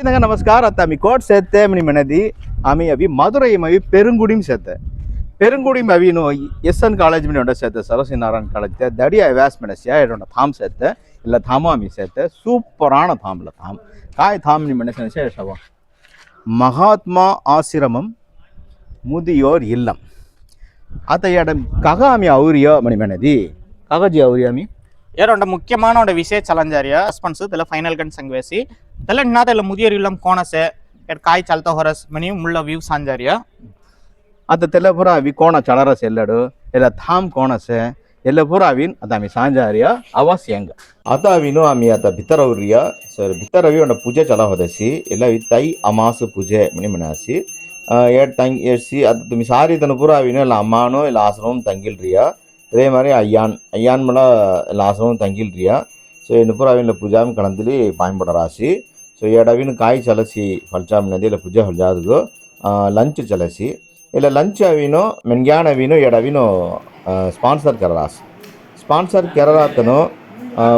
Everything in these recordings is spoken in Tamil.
ಇಂದಾಗ ನಮಸ್ಕಾರ ಅತ್ತ ಆಮಿ ಕೋಟ್ ಸೇತ್ತೆ ಮನಿ ಮನದಿ ಆಮಿ ಅವಿ ಮಧುರೈ ಅವಿ ಪೆರುಂಗುಡಿಮ್ ಸೇತ್ತೆ ಪೆರುಂಗುಡಿಮ್ ಅವಿನು ಎಸ್ ಎನ್ ಕಾಲೇಜ್ ಮನಿ ಹೊಂಡ ಸೇತ್ತೆ ಸರಸ್ವತಿ ನಾರಾಯಣ ಕಾಲೇಜ್ ದಡಿ ವ್ಯಾಸ್ ಮೆಣಸ್ಯ ಎರಡೊಂಡ ಥಾಮ್ ಸೇತ್ತೆ ಇಲ್ಲ ಥಾಮ ಆಮಿ ಸೇತ್ತೆ ಸೂಪರಾಣ ಥಾಮ್ಲ ಥಾಮ್ ಕಾಯ್ ಥಾಮ್ ನಿ ಮೆಣಸಿನ ಶೇಷವ ಮಹಾತ್ಮ ಆಶ್ರಮಂ ಮುದಿಯೋರ್ ಇಲ್ಲಂ ಆತ ಎಡ ಕಗ ಆಮಿ ಔರಿಯ ಮನಿ ఏరోంట ముఖ్యమైన విశేష చలంజార్య రెస్పాన్స్ తెల్ల ఫైనల్ గంట సంగవేసి తెల్ల నా తెల్ల ముదియర్ ఇల్లం కోనసే ఇక్కడ కాయ చల్త హొరస్ మని ముళ్ళ వ్యూ సాంజార్య ಅದ ತೆಲ್ಲಪುರ ಅವಿ ಕೋಣ ಚಳರಸ್ ಎಲ್ಲಡು ಎಲ್ಲ ಥಾಮ್ ಕೋಣಸೆ ಎಲ್ಲಪುರ ಅವಿನ್ ಅದ ಅಮಿ ಸಾಂಜಾರಿಯ ಅವಾಸ್ ಹೆಂಗ ಅದ ಅವಿನು ಅಮಿ ಅದ ಬಿತ್ತರವ್ರಿಯ ಸರ್ ಬಿತ್ತರವಿ ಒಂಡ ಪೂಜೆ ಚಲ ಹೊದಸಿ ಎಲ್ಲ ತೈ ಅಮಾಸ ಪೂಜೆ ಮನಿ ಮನಾಸಿ ಏಟ್ ತಂಗಿ ಏಡ್ಸಿ ಅದ ತುಮಿ ಸಾರಿ ತನಪುರ ಅವಿನು ಇಲ್ಲ ಅಮ್ಮಾನೋ ಇಲ್ಲ ಆಸನೋ ತಂಗಿಲ್ರಿಯ அதே மாதிரி ஐயான் ஐயான் மட லாசமும் தங்கில்றியா? ಸೊ ಏನು ಪೂರ ಅವಿನ ಪೂಜಾಮ್ ಕಣದಲ್ಲಿ ಪಾಯಿಂಪಡ ರಾಶಿ ಸೊ ಎರಡವಿನ ಕಾಯಿ ಚಲಸಿ ಫಲ್ಚಾಮ್ನದಿ ಇಲ್ಲ ಪೂಜೆ ಹೊಲ್ಜಾದಗು ಲಂಚ್ ಚಲಸಿ ಇಲ್ಲ ಲಂಚ್ ಅವಿನೋ ಮೆನ್ಗ್ಯಾಣ ಅವಿನೋ ಎರಡವಿನೋ ಸ್ಪಾನ್ಸರ್ ಕೆರರಾಸ್ ಸ್ಪಾನ್ಸರ್ ಕೆರರಾತನು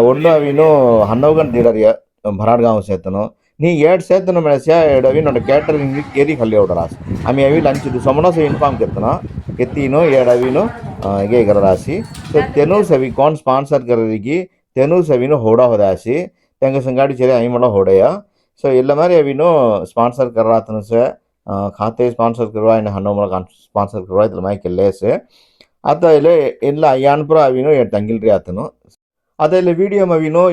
ಒಂದು ಅವಿನೋ ಹನ್ನೋಗನ್ ದೀರರಿಯ ಭರಾಡ್ಗಾಂವ್ ಸೇತನು ನೀ ಎರಡು ಸೇತನ ಮೆಣಸ್ಯ ಎಡವಿ ನನ್ನ ಕ್ಯಾಟರಿಂಗ್ ಕೇರಿ ಹಲ್ಲಿ ರಾಸಿ ಆಮಿ ಅವಿ ಲಂಚ್ ಇದು ಸಮನಸ ಇನ್ಫಾರ್ಮ್ ಕೆತ್ತನ ಕೆತ್ತೀನು ಎಡವಿನು ಗೇಗರ ರಾಸಿ ಸೊ ತೆನು ಸವಿ ಕಾನ್ ಸ್ಪಾನ್ಸರ್ ಕರರಿಗೆ ತೆನು ಸವಿನು ಹೋಡ ಹೊದಾಸಿ ತೆಂಗ ಸಂಗಾಡಿ ಚೆರಿ ಐಮಳ ಹೋಡೆಯ ಸೊ ಇಲ್ಲ மாதிரி அவினும் ஸ்பான்சர் கர்றாத்தனு ச காத்தே ஸ்பான்சர் கருவா என்ன ஹன்னோமல ஸ்பான்சர் கருவா இதில் மாதிரி கெல்லேஸு அத்த இல்லை இல்லை ஐயானுப்புறம் அவினும் என் தங்கில் ஆத்தனும் ಅದರಲ್ಲಿ ವೀಡಿಯೋಮವಿನೋ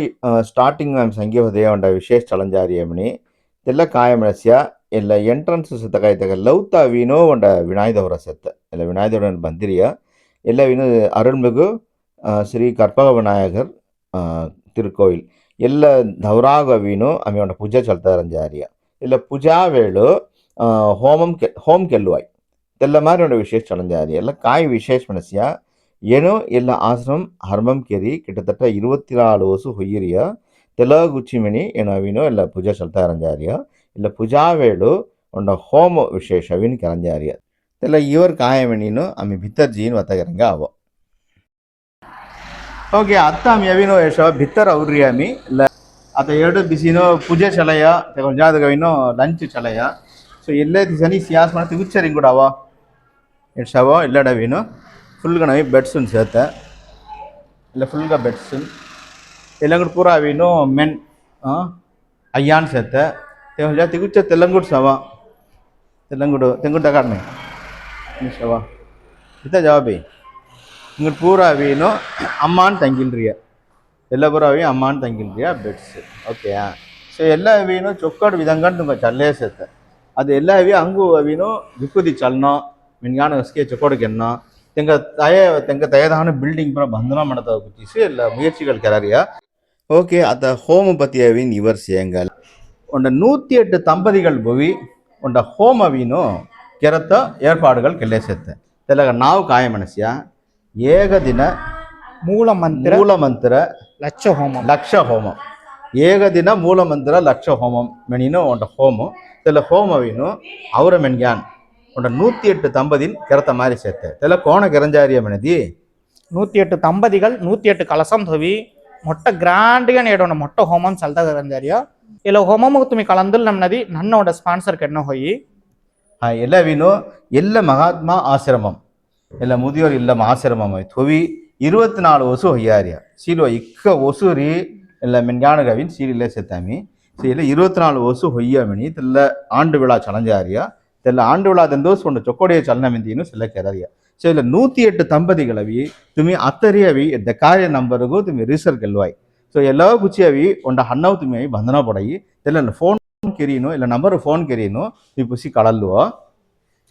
ಸ್ಟಾರ್ಟಿಂಗ್ ಮ್ಯಾಮ್ ಸಂಘೀವದಯ ವಿಶೇಷ ಚಲಂಜಾರಿಯಮನಿ ಇದೆಲ್ಲ ಕಾಯಮನಸ್ಯ ಎಲ್ಲ ಎಂಟ್ರನ್ಸ್ ಸತಕ ಇದ್ದಾಗ ಲೌತ ವೀನೋ ಒಂಡ ವಿನಾಯ್ದವರ ಸತ್ತ ಎಲ್ಲ ವಿನಾಯ್ದವರ ಬಂದಿರಿಯ ಎಲ್ಲ ವೀನು ಅರುಣ್ಮಿಗು ಶ್ರೀ ಕರ್ಪಗ ವಿನಾಯಕರ್ ತಿರುಕೋಯಿಲ್ ಎಲ್ಲ ಧೌರಾಗ ವೀನು ಆಮೇಲೆ ಒಂಡ ಪೂಜೆ ಚಲ್ತಾರಂಜಾರಿಯ ಇಲ್ಲ ಪೂಜಾ ವೇಳು ಹೋಮಂ ಕೆ ಹೋಮ್ ಕೆಲ್ಲುವಾಯ್ ಇದೆಲ್ಲ ಮಾರಿ ಒಂಡ ವಿಶೇಷ ಚಲಂಜಾರಿ ಎಲ್ಲ ಕಾಯಿ ವಿಶೇಷ ಮನಸ್ಯ ಏನೋ ಎಲ್ಲ ಆಶ್ರಮ್ ಹರ್ಮಂ ಕೇರಿ ಕಿಟತಟ್ಟ இருபத்தி நாலு ವರ್ಷ ಹೊಯ್ಯಿರಿಯ ತೆಲ ಗುಚ್ಚಿಮಿಣಿ ಏನೋ ಅವಿನೋ ಎಲ್ಲ ಪೂಜಾ ಚಲ್ತಾ ಇರಂಜಾರಿಯ ಇಲ್ಲ ಪೂಜಾ ವೇಳು ಒಂಡ ಹೋಮ ವಿಶೇಷ ಅವಿನ ಕೆರಂಜಾರಿಯ ತೆಲ್ಲ ಇವರ್ ಕಾಯಮಣಿನೂ ಅಮ್ಮಿ ಭಿತ್ತರ್ ಜೀನ್ ವತಗರಂಗ ಅವ ಓಕೆ ಅತ್ತ ಅಮ್ಮಿ ಅವಿನೋ ಯಶ ಭಿತ್ತರ್ ಅವ್ರಿ ಅಮ್ಮಿ ಇಲ್ಲ ಆತ ಎರಡು ಬಿಸಿನೋ ಪೂಜೆ ಚಲಯ ಜಾದಗವಿನೋ ಲಂಚ್ ಚಲಯ ಸೊ ಎಲ್ಲೇ ದಿಸನಿ ಸಿಯಾಸ್ ಮಾಡ್ತೀವಿ ಉಚ್ಚರಿಂಗ್ ಕೂಡ ಅವ ಎಡ್ಸವ ಇಲ್ಲಡವಿನೋ ఫుల్గానవి బెడ్స్ ఉంది సేత ఇలా ఫుల్గా బెడ్స్ తెలంగుడు పూర అవిను మెన్ అయ్యాన్ సేత తిగుచ్చే తెలంగుడు సవా తెలంగుడు తెంగుడు దగాడిని సవా ಇತ್ತ ಜವಾಬಿ இங்கிட்டு பூராவினும் அம்மான்னு தங்கில்றியா எல்லா பூராவையும் அம்மான்னு தங்கில்றியா ಬೆಡ್ಸ್ ಓಕೆ ಸೊ ಎಲ್ಲ ಅವಿನೂ ಚೊಕ್ಕಡ ವಿಧಂಗಾನ ತುಂಬ ಚಲ್ಲೇ ಸೇತ ಅದು ಎಲ್ಲ ಅವಿ ಹಂಗು ಅವಿನೂ ದಿಕ್ಕು ದಿ ಚಲ್ನೋ ಮಿನ್ಗಾನ ಹೊಸ್ಗೆ ಚೊಕ್ಕೋಡಕ್ಕೆ ಎನ್ನೋ ತೆಂಗ ತಾಯ ತೆಂಗ ತಯದಾನ ಬಿಲ್ಡಿಂಗ್ ಪರ ಬಂಧನ ಮಾಡದ ಕುಚಿಸಿ ಎಲ್ಲ ಮುಯற்சிகள் ಕೆರಾರಿಯ ಓಕೆ ಅದ ಹೋಮಪತಿಯವಿನ್ ಇವರ್ ಸೇಂಗಲ್ ಒಂದ ನೂತಿ ಎಟ್ಟು ದಂಪತಿಗಳು ಭವಿ ಒಂದ ಹೋಮವಿನು ಕೆರತ ಏರ್ಪಾಡುಗಳು ಕೆಲಸತ್ತೆ ತೆಲಗ ನಾವು ಕಾಯ ಮನಸ್ಯ ಏಕದಿನ ಮೂಲ ಮಂತ್ರ ಮೂಲ ಮಂತ್ರ ಲಕ್ಷ ಹೋಮ ಲಕ್ಷ ಹೋಮ ಏಕದಿನ ಮೂಲ ಮಂತ್ರ ಲಕ್ಷ ಹೋಮಂ ಮೆಣಿನೋ ಒಂದ ಹೋಮ ತೆಲ ಹೋಮವಿನು ಅವರ ಮೆಣ್ಗ್ಯಾನ್ உன்னோட நூற்றி எட்டு தம்பதியில் கிரத்த மாதிரி சேர்த்த. இதில் கோண கிரஞ்சாரியம் என்னதி ನೂತಿ ಎಟ್ಟು ತಂಬದಿಗಳು ನೂತಿ ಎಟ್ಟು ಕಲಸಂ ಹೋವಿ ಮೊಟ್ಟ ಗ್ರ್ಯಾಂಡ್ಗೆ ನೀಡೋಣ ಮೊಟ್ಟ ಹೋಮಂ ಸಲ್ದಾಗ ಗಂಜಾರಿಯ ಇಲ್ಲ ಹೋಮಮ್ಗೆ கலந்து ಕಳಂದಿಲ್ ನಮ್ಮನದಿ ನನ್ನೋಡ ಸ್ಪಾನ್ಸರ್ ಕೆಡ್ನ ಹೋಯಿ ಹಾಂ ಎಲ್ಲ ವೀನು ಎಲ್ಲ ಮಹಾತ್ಮ ಆಶ್ರಮಂ ಎಲ್ಲ ಮುದಿಯೋರು ಇಲ್ಲ ಆಶ್ರಮಂ ಹೋಯ್ತು ಹೊವಿ இருபத்தி நாலு ஒசு ஹொய்யாரியா சீலோ இக்க ஒசுரி இல்லை மென்ஞானகவின் சீலிலே சேத்தாமி சீல இருபத்தி நாலு ஒசு ஹொய்யாமினி இதில் ஆண்டு விழா சலஞ்சாரியா? தெಲ್ಲ ಆಂಡೋಳಾದಂದು ಒಂದು ಚೊಕ್ಕೋಡೆಯ ಚಲನವೆಂದಿಯನ್ನು ಸೆಲೆಕೆರರಿಯ ಸೊ ಇಲ್ಲ ನೂತಿ ಎಟ್ಟು ದಂಪತಿಗಳವಿ ತುಮಿ ಅತ್ತರಿಯವಿ ಎದ್ದ ಕಾರ್ಯ ನಂಬರ್ಗೂ ತುಮಿ ರಿಸರ್ಚ್ ಗೆಲ್ವಾಯ್ ಸೊ ಎಲ್ಲವೂ ಗುಚಿಯವಿ ಒಂಡ ಹಣ್ಣವು ತುಮಿ ಬಂಧನ ಪಡಯಿ ತೆಲ್ಲ ಫೋನ್ ಕೆರಿನೋ ಇಲ್ಲ ನಂಬರ್ ಫೋನ್ ಕೆರಿನೋ ಈ ಪುಸಿ ಕಳಲ್ಲುವ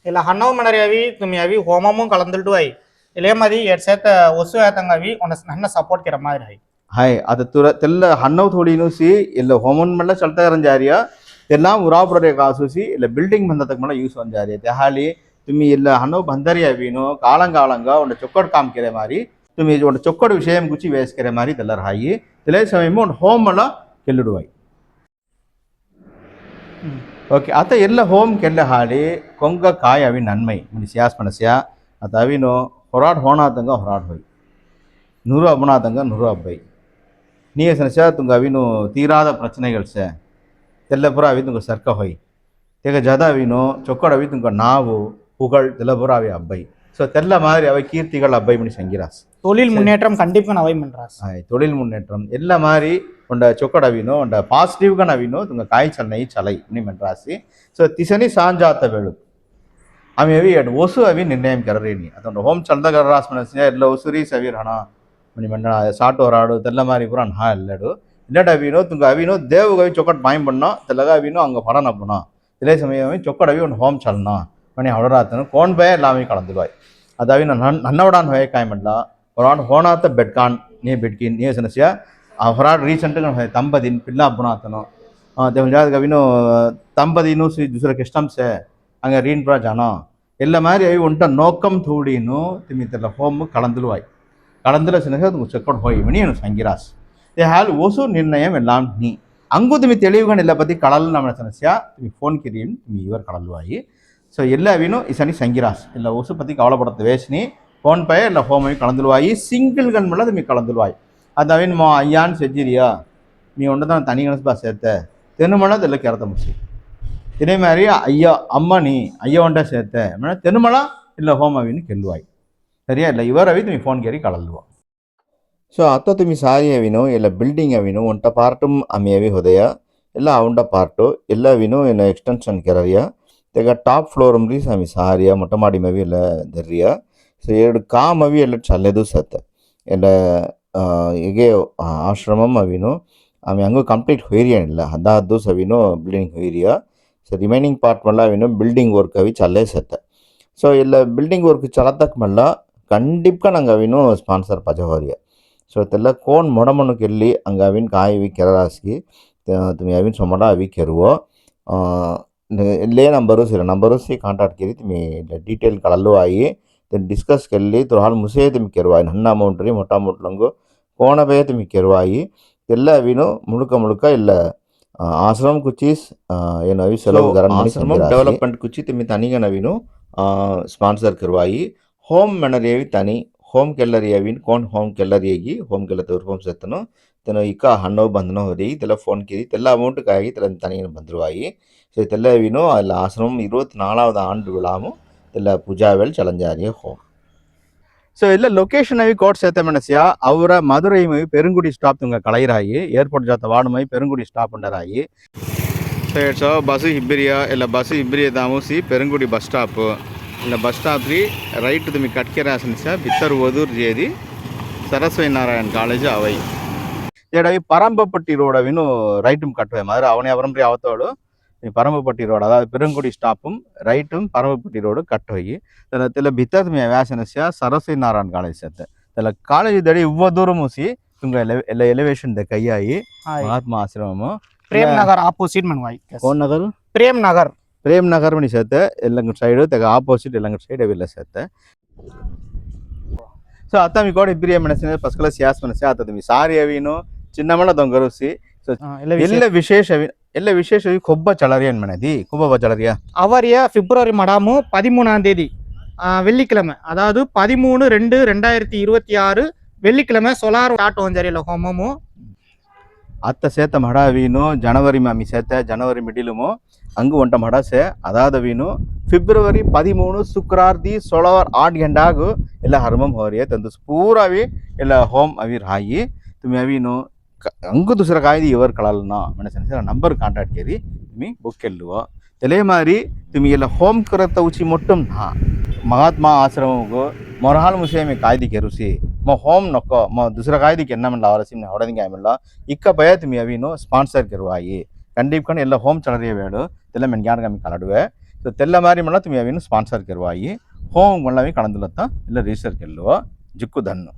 ಇಲ್ಲ ಹಣ್ಣವು ಮಣರಿಯವಿ ತುಮಿ ಅವಿ ಹೋಮಮೂ ಕಳಂದಿಲ್ಡು ಆಯಿ ಇಲ್ಲೇ ಮದಿ ಎಡ್ ಸೇತ ಒಸು ಆತಂಗವಿ ಒಂದ ಹಣ್ಣ ಸಪೋರ್ಟ್ ಕೆರ ಮಾರಿ ಹಾಯ್ ಅದು ತುರ ತೆಲ್ಲ ಹಣ್ಣವು ಥೋಡಿನೂ ಸಿ ಇಲ್ಲ ಹೋಮನ್ ಮಳ್ಳ ಚಲ್ತಾ ಇರಂಜಾರಿಯ ಇದೆಲ್ಲ ಉರಾಪುರರೇಖಾ ಸೂಸಿ ಇಲ್ಲ ಬಿಲ್ಡಿಂಗ್ ಬಂದತಕ್ಕೆ ಮನ ಯೂಸ್ ಒಂದು ಜಾರಿ ಐತೆ ಹಾಲಿ ತುಮಿ ಇಲ್ಲ ಹನ್ನೋ ಬಂದರಿ ಅವಿನೋ ಕಾಳಂಗಾಳಂಗ ಒಂದು ಚೊಕ್ಕಡ್ ಕಾಮ್ ಕೆರೆ ಮಾರಿ ತುಮಿ ಒಂದು ಚೊಕ್ಕಡ್ ವಿಷಯ ಗುಚಿ ವೇಸ್ಕೆರೆ ಮಾರಿ ಇದೆಲ್ಲರ ಹಾಯಿ ತಿಲೇ ಸಮಯ ಒಂದು ಹೋಮ್ ಅಲ್ಲ ಕೆಲ್ಲಿಡುವಾಯಿ ಓಕೆ ಆತ ಎಲ್ಲ ಹೋಮ್ ಕೆಲ್ಲ ಹಾಡಿ ಕೊಂಗ ಕಾಯಿ ಅವಿ ನನ್ಮೈ ಮನುಷ್ಯಾಸ್ ಮನಸ್ಯ ಆತ ಅವಿನೋ ಹೊರಾಟ ಹೋಣಾತಂಗ ಹೊರಾಟ ಹೋಯ್ ನೂರು ಅಬ್ಬನಾತಂಗ ನೂರು ಅಬ್ಬೈ ನೀ ಸನಸ ತುಂಗ ಅವಿನೂ ತೀರಾದ ಪ್ರಚನೆಗಳು ಸೆ తెల్లపుర అవి తుంగ தேக ஜதாவினோ తెగ జద అవిను చొక్కడ అవి తుంగ నావు புகழ் திலபுராவி அப்பை ஸோ தெல்ல மாதிரி அவை கீர்த்திகள் அப்பை மணி சங்கிராஸ். தொழில் முன்னேற்றம் கண்டிப்பாக அவை பண்ணுறாஸ் தொழில் முன்னேற்றம். எல்லா மாதிரி உண்ட சொக்கடவினோ உண்ட பாசிட்டிவ்க நவீனோ உங்க காய் சன்னை சலை நீ மென்றாசி ஸோ திசனி சாஞ்சாத்த வேளு அவை அவி ஒசு அவி நிர்ணயம் கரறேனி அதோட ஹோம் சந்தகராஸ் மனசியா இல்லை ஒசுரி சவீர் ஹனா. மணி மண்டா சாட்டு ஒரு ஆடு தெல்ல மாதிரி பூரா நான் இல்லடு. ಇನ್ನಟ ಅವಿನೋ ತುಂಗ ಅವಿನೋ ದೇವಗವಿ ಚೊಕಟ್ ಬಾಯಿ ಬಣ್ಣೋ ತೆಲಗ ಅವಿನೋ ಹಂಗೆ ಪಡನ ಬಣ್ಣೋ ಇದೇ ಸಮಯ ಚೊಕ್ಕಡ ಅವಿ ಒಂದು ಹೋಮ್ ಚಲನ ಮನೆ ಅವಡರಾತನು ಕೋಣ್ ಬಯ ಲಾಮಿ ಕಳಂದಿಲ್ವಾಯ್ ಅದಾವಿ ನನ್ನ ನನ್ನವಡಾನ್ ಹೊಯ ಕಾಯ್ ಮಂಡ್ಲ ಹೊರಾಡ್ ಹೋಣಾತ ಬೆಡ್ಕಾನ್ ನೀ ಬೆಡ್ಕಿನ್ ನೀ ಸನಸ್ಯ ಆ ಹೊರಾಡ್ ರೀಸೆಂಟ್ಗೆ ಹೊಯ ತಂಬದಿನ್ ಪಿಲ್ಲ ಬುಣಾತನು ದೇವನ್ ಜಾದ ಕವಿನು ತಂಬದಿನು ಸಿ ದುಸರ ಕಿಷ್ಟಂಸೆ ಹಂಗೆ ರೀನ್ ಪುರ ಜನ ಎಲ್ಲ மாதிரி அவி ஒன்ட்ட நோக்கம் தூடினும் திமித்தல ஹோம் கலந்துருவாய் கலந்துல சினக அது செக்கோட் ஹோய் மணி எனக்கு சங்கிராஸ் ದೇ ಹ್ಯಾಲ್ ಓಸು ನಿರ್ಣಯಂ ಎಲ್ಲಾಂ ನೀ ಹಂಗೂ ತುಮಿ ತಿಳಿಯುಗಣ ಎಲ್ಲ ಬತ್ತಿ ಕಳಲು ನಮ್ಮ ಸಮಸ್ಯ ತುಮಿ ಫೋನ್ ಕಿರಿಯನ್ இவர் ಇವರ್ ஸோ எல்லா எல்லாவினோ இசனி சங்கிராஸ். இல்லை ஒசு பற்றி கவலைப்படுத்த வேஷ்னி ஃபோன் பய இல்லை ஹோமையும் கலந்துருவாய் சிங்கிள்கள் மேலே அது மீ கலந்துருவாய் அதாவின் மா ஐயான்னு செஞ்சிரியா நீ ஒன்று தான் தனி கணசுபா சேர்த்த. தென்னுமலை இதில் கிறத்த முடிச்சு இதே மாதிரி ஐயா அம்மா நீ ஐயா ஒன்றா சேர்த்த. தென்னுமலா இல்லை ஹோமாவின்னு கெல்லுவாய் சரியா? இல்லை இவரவி நீ ஃபோன் கேரி கலந்துவா ಸೊ ಹತ್ತೊತ್ತೊಮ್ಮೆ ಸಾರಿ ಅವಿನೋ ಇಲ್ಲ ಬಿಲ್ಡಿಂಗ್ ಅವಿನೋ ಒಂಟ ಪಾರ್ಟು ಅಮ್ಮಿ ಅವಿ ಹೋದೆಯ ಇಲ್ಲ ಅವಂಡ ಪಾರ್ಟು ಎಲ್ಲ ಅವಿನೋ ಏನು ಎಕ್ಸ್ಟೆನ್ಷನ್ ಕೆರರಿಯ ತೆಗ ಟಾಪ್ ಫ್ಲೋರ್ ರೀಸ್ ಅಮ್ಮಿ ಸಾರಿಯ ಮೊಟ್ಟ ಮಾಡಿ ಮವಿ ಎಲ್ಲ ದರ್ರಿಯ ಸೊ ಎರಡು ಕಾಮ್ ಅವಿ ಎಲ್ಲ ಚಲ್ಲೆದು ಸತ್ತ ಎಲ್ಲ ಹೀಗೆ ಆಶ್ರಮಂ ಅವಿನೋ ಆಮೇಲೆ ಹಂಗೂ ಕಂಪ್ಲೀಟ್ ಹೊಯ್ರಿಯ ಇಲ್ಲ ಹದ್ದ ಹದ್ದು ಸವಿನೋ ಬಿಲ್ಡಿಂಗ್ ಹೊಯ್ರಿಯ ಸೊ ರಿಮೈನಿಂಗ್ ಪಾರ್ಟ್ ಮಲ್ಲ ಅವಿನೋ ಬಿಲ್ಡಿಂಗ್ ವರ್ಕ್ ಅವಿ ಚಲ್ಲೇ ಸತ್ತ ಸೊ ಇಲ್ಲ ಬಿಲ್ಡಿಂಗ್ ವರ್ಕ್ ಚಲತಕ್ಕ ಮಲ್ಲ ಖಂಡಿಪ್ಕ ನಂಗೆ ಅವಿನೋ ಸ್ಪಾನ್ಸರ್ ಪಜ ಹೋರಿಯ ಸ್ವತೆಲ್ಲ ಕೋನ್ ಮೊಣಮೊಣಕ್ಕೆ ಎಲ್ಲಿ ಹಂಗಾವಿನ ಕಾಯಿ ಕೆರರಾಸ್ಕಿ ತುಮಿ ಯಾವಿನ ಸೊಮಡ ಅವಿ ಕೆರುವ ಇಲ್ಲೇ ನಂಬರು ಸಿರ ನಂಬರು ಸಿ ಕಾಂಟ್ಯಾಕ್ಟ್ ಕೇರಿ ತುಮಿ ಡೀಟೇಲ್ ಕಳಲ್ಲು ಆಯಿ ಡಿಸ್ಕಸ್ ಕೆಲ್ಲಿ ತುರಾಲ್ ಮುಸೆ ತುಮಿ ಕೆರುವಾಯಿ ನನ್ನ ಅಮೌಂಟ್ ರೀ ಮೊಟ್ಟ ಅಮೌಂಟ್ ಲಂಗು ಕೋಣ ಬೇ ತುಮಿ ಕೆರುವಾಯಿ ಎಲ್ಲ ಅವಿನು ಮುಳುಕ ಮುಳುಕ ಇಲ್ಲ ಆಶ್ರಮ ಕುಚೀಸ್ ಏನು ಅವಿ ಸೆಲವು ಆಶ್ರಮ ಡೆವಲಪ್ಮೆಂಟ್ ಕುಚಿ ತುಮಿ ತನಿಗ ನವೀನು ಸ್ಪಾನ್ಸರ್ ಕರುವಾಯಿ ಹೋಮ್ ಮೆಣರೇವಿ ತನಿ ಹೋಮ್ ಕೆಲ್ಲರಿಯವಿನ್ ಕೋನ್ ಹೋಮ್ ಕೆಲ್ಲರಿಯಗಿ ಹೋಮ್ ಕೆಲ್ಲ ತವ್ರ ಹೋಮ್ ಸೆತ್ತನು ತೆನ ಇಕ್ಕ ಹಣ್ಣು ಬಂದನೋ ಹೋದಿ ತೆಲ್ಲ ಫೋನ್ ಕಿರಿ ತೆಲ್ಲ ಅಮೌಂಟ್ ಕಾಗಿ ತೆಲ್ಲ தனியாக ಬಂದಿರುವಾಯಿ ஸோ தெல்ல வினோ அதில் ஆசிரமம் இருபத்தி நாலாவது ஆண்டு விழாமும் தெல்ல ಪೂಜಾವೆಲ್ ಚಲಂಜಾರಿಯ ಹೋಮ್ ಸೊ ಇಲ್ಲ ಲೊಕೇಶನ್ ಅವಿ ಕೋಟ್ ಸೇತ ಮೆಣಸಿಯ ಅವರ ಮಧುರೈ ಮೈ ಪೆರುಂಗುಡಿ ಸ್ಟಾಪ್ ತುಂಗ ಕಳೈರಾಯಿ ಏರ್ಪೋರ್ಟ್ ಜಾತ ವಾರ್ಡ್ ಮೈ ಪೆರುಂಗುಡಿ ಸ್ಟಾಪ್ ಉಂಡರಾಯಿ ಸೊ ಸೊ ಬಸ್ ಇಬ್ಬಿರಿಯ ಇಲ್ಲ ಬಸ್ ಇಬ್ಬಿರಿಯ ದಾಮೂಸಿ ಪೆರುಂಗುಡಿ ಬಸ್ ಸ್ಟಾಪ್ ಇಲ್ಲ ಬಸ್ ಸ್ಟಾಪ್ಗೆ ರೈಟ್ ನಿಮಗೆ ಕಟ್ಕೆ ರಾಸಿನ ಸರ್ ಬಿತ್ತರ್ ಓದೂರು ಜೇರಿ ಸರಸ್ವತಿ ನಾರಾಯಣ್ ಕಾಲೇಜು ಅವೈ ಇಡವಿ ಪರಂಬಪಟ್ಟಿ ರೋಡವಿನು ரைட்டும் கட்டுவேன் மாதிரி அவனே அவரம்பரி அவத்தோடு பரம்பப்பட்டி ரோடு அதாவது பெருங்குடி ஸ்டாப்பும் ரைட்டும் பரம்பப்பட்டி ரோடு கட்டுவை தில ಭಿತ್ತದ ಮೇ ವ್ಯಾಸನಸ್ಯ ಸರಸ್ವತಿ ನಾರಾಯಣ್ ಕಾಲೇಜ್ ಸತ್ತ தில ಕಾಲೇಜ್ ದಡಿ ಇವ್ವ ದೂರ ಮುಸಿ ತುಂಗ ಎಲ್ಲ ಎಲಿವೇಶನ್ ದ ಕೈಯಾಯಿ ಮಹಾತ್ಮ ಆಶ್ರಮము ಪ್ರೇಮ್ ನಗರ್ ಆಪೋಸಿಟ್ ಮನ್ವಾಯಿ ಕೋನ್ ನಗರ್ ಪ್ರೇಮ್ ನಗರ್ ಪ್ರೇಮ್ ನಗರ್ ಮನಿ ಸತ್ತೆ ಎಲ್ಲಂಗ ಸೈಡ್ ತೆಗ ಆಪೋಸಿಟ್ ಎಲ್ಲಂಗ ಸೈಡ್ ಅವೆಲ್ಲ ಸತ್ತೆ ಸೊ ಅತ್ತ ಮಿ ಕೋಡಿ ಬಿರಿಯ ಮೆಣಸಿನ ಫಸ್ಟ್ ಕ್ಲಾಸ್ ಯಾಸ್ ಮೆಣಸಿ ಆತ ತುಮಿ ಸಾರಿ ಅವಿನು ಚಿನ್ನಮಳ ದೊಂಗರುಸಿ ಸೊ ಎಲ್ಲ ವಿಷಯ- ಎಲ್ಲ ವಿಶೇಷ ಅವಿ ಎಲ್ಲ ವಿಶೇಷ ಅವಿ ಕೊಬ್ಬ ಚಳರಿಯನ್ ಮಣದಿ ಕೊಬ್ಬ ಚಳರಿಯ அவரிய பிப்ரவரி மடாமு பதிமூணாம் தேதி ஆஹ், வெள்ளிக்கிழமை அதாவது பதிமூணு ரெண்டு ரெண்டாயிரத்தி இருபத்தி ஆறு வெள்ளிக்கிழமை சொலார் ஸ்டார்ட் ஹோஞ்சரியில் ஹோமமும் ಅತ್ತ ಸೇತ ಮಡ ವೀನು ಜನವರಿ ಮಿ ಸೇತ ಜನವರಿ ಮಿಡಿಲುಮು ಅಂಗು ಒಂಟ ಮಡ ಸೇ ಅದಾದ ವೀನು ಫೆಬ್ರವರಿ ಪದಿಮೂನು ಶುಕ್ರಾರ್ದಿ ಸೊಳವರ್ ಆಟ್ ಗಂಟಾಗು ಎಲ್ಲ ಹರ್ಮಂ ಹೋರಿಯ ತಂದು ಪೂರವಿ ಎಲ್ಲ ಹೋಮ್ ಅವಿ ರಾಯಿ ತುಮಿ ಅವಿನು ಕ- ಅಂಗು ದುಸರ ಕಾಯ್ದು ಇವರು ಕಳಲ್ನ ಮೆಣಸಿನ ನಂಬರ್ ಕಾಂಟ್ಯಾಕ್ಟ್ ಕೇರಿ ತುಮಿ ಬುಕ್ ಎಲ್ಲುವ ತೆಲೆ ಮಾರಿ ತುಮಿ ಎಲ್ಲ ಹೋಮ್ ಕರತ ಉಚಿ ಮೊಟ್ಟಂ ನಾ ಮಹಾತ್ಮ ಆಶ್ರಮಗು ಮೊರಹಾಲ್ ಮುಸೇಮಿ ಕಾಯ್ದಿ ಕೆರುಸಿ ಮೊ ಹೋಮ್ ನೊಕ್ಕ ಮೊ ದುಸರ ಕಾಯ್ದಿ ಕೆನ್ನಮಲ್ಲ ಅವರಸಿಮ್ ಹೊಡದಿಂಗ ಆಮೇಲೆ ಇಕ್ಕ ಭಯ ತುಮಿ ಅವಿನು ಸ್ಪಾನ್ಸರ್ ಕೆರುವಾಯಿ ಕಂಡಿಪ್ಕೊಂಡು ಎಲ್ಲ ಹೋಮ್ ಚಳರಿಯ ಬೇಡು ತೆಲ್ಲ ಮೆನ್ ಗ್ಯಾನ್ ಗಮಿ ಕಲಡುವೆ ಸೊ ತೆಲ್ಲ ಮಾರಿ ಮಲ್ಲ ತುಮಿ ಅವಿನು ಸ್ಪಾನ್ಸರ್ ಕೆರುವಾಯಿ ಹೋಮ್ ಮಳ್ಳವಿ ಕಳಂದುಲತ್ತ ಎಲ್ಲ ರಿಜಿಸ್ಟರ್ ಕೆಲ್ಲುವ ಜುಕ್ಕು ದನ್ನು